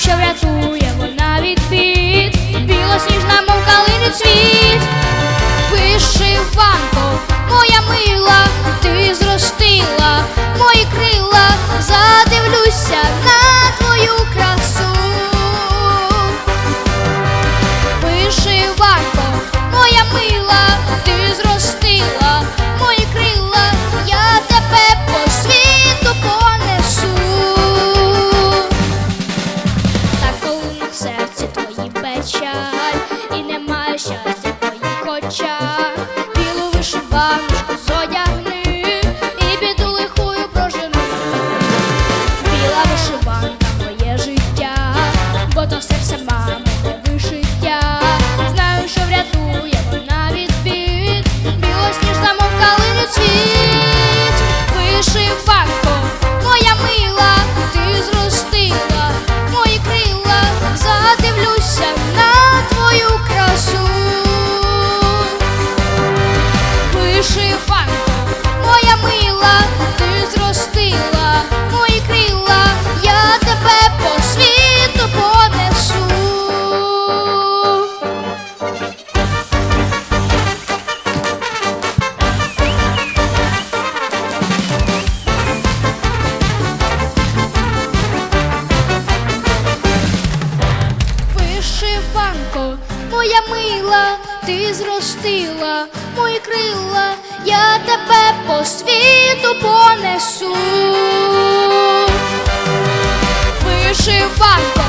що врятує вона від білосніжна, Và мила, ти зростила мої крила, я тебе по світу понесу. Вишивай.